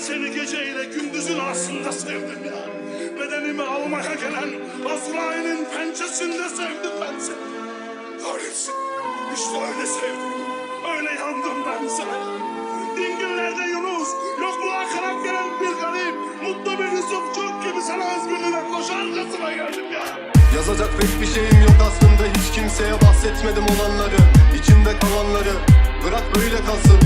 seni geceyle gündüzün arasında sevdim ya. Bedenimi almaya gelen Azrail'in pençesinde sevdim ben seni. Öylesin. İşte öyle sevdim. Öyle yandım ben sana. Dingillerde Yunus, yokluğa kanat gelen bir garip, mutlu bir Yusufçuk gibi sana özgürlüğüne koşarcasına geldim ya. Yazacak pek bir şeyim yok aslında Hiç kimseye bahsetmedim olanları içimde kalanları Bırak böyle kalsın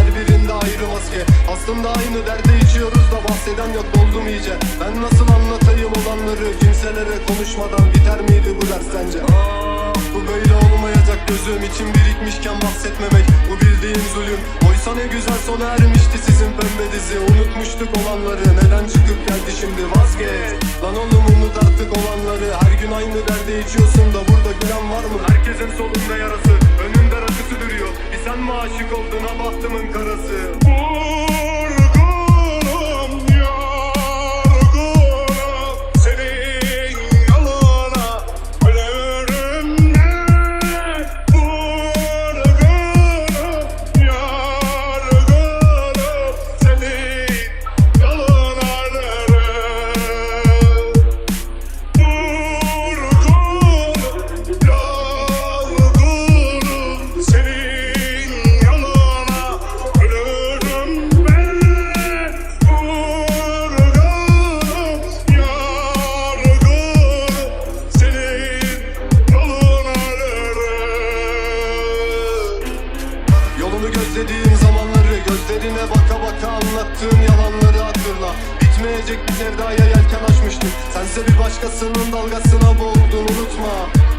her birinde ayrı maske. Aslında aynı derde içiyoruz da bahseden yok doldum iyice. Ben nasıl anlatayım olanları Kimselere konuşmadan biter miydi bu ders sence? Aa, bu böyle olmayacak gözüm için birikmişken bahsetmemek. Bu bildiğim zulüm. Oysa ne güzel sona ermişti sizin pembe dizi. Unutmuştuk olanları neden çıkıp geldi şimdi? Vazgeç. Lan oğlum unut artık olanları. Her gün aynı derde içiyorsun Yolunu gözlediğim zamanları Gözlerine baka baka anlattığım yalanları hatırla. Bitmeyecek bir sevdaya yelken açmıştık Sense bir başkasının dalgasına boğuldun unutma.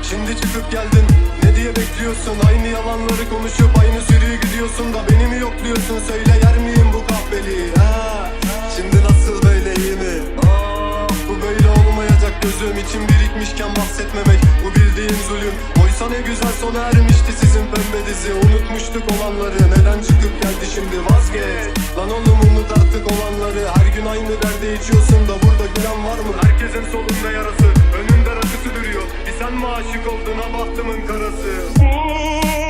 Şimdi çıkıp geldin ne diye bekliyorsun? Aynı yalanları konuşup aynı sürüyü gidiyorsun da Beni mi yokluyorsun? Söyle yer miyim bu kahveliği ha? Şimdi nasıl böyle iyi mi? Aa, bu böyle olmayacak gözüm için birikmişken bahsetmemek. Bu bildiğin zulüm Oysa ne güzel sona ermişti sizin pembe dizi. Unutmuştuk olanları neden çıkıp geldi şimdi? Vazgeç. Lan oğlum unut artık olanları. Her gün aynı derde içiyorsun da burada gülen var mı? Herkesin solunda yarası önünde rakısı duruyor. Bir sen mi aşık oldun ha bahtımın karası? Vurgunum,